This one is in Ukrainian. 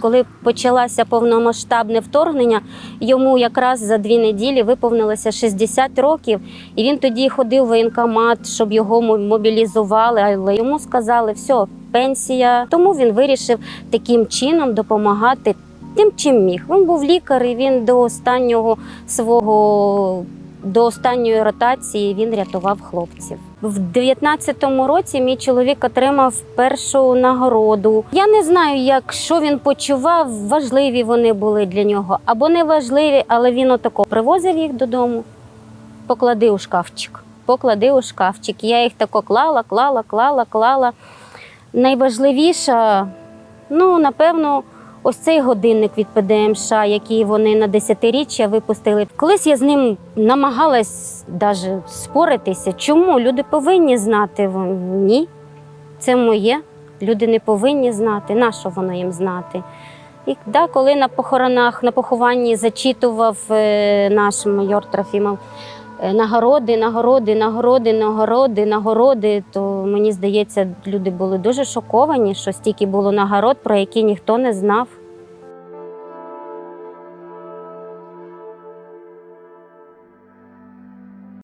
Коли почалося повномасштабне вторгнення, йому якраз за дві неділі виповнилося 60 років, і він тоді ходив в воєнкомат, щоб його мобілізували. Але йому сказали, все, пенсія. Тому він вирішив таким чином допомагати тим, чим міг. Він був лікар, і він до останнього свого. До останньої ротації він рятував хлопців. В 19-му році мій чоловік отримав першу нагороду. Я не знаю, як що він почував, важливі вони були для нього або не важливі, але він отако привозив їх додому. Поклади у шкафчик. Поклади у шкафчик. Я їх тако клала, клала, клала, клала. Найважливіше, ну, напевно, ось цей годинник від ПДМШ, який вони на десятиріччя випустили. Колись я з ним намагалась навіть споритися. Чому люди повинні знати? Ні, це моє. Люди не повинні знати. Нащо воно їм знати? І да, коли на похоронах, на похованні зачитував е, наш майор Трофімов е, нагороди, нагороди, нагороди, нагороди, нагороди, то мені здається, люди були дуже шоковані, що стільки було нагород, про які ніхто не знав.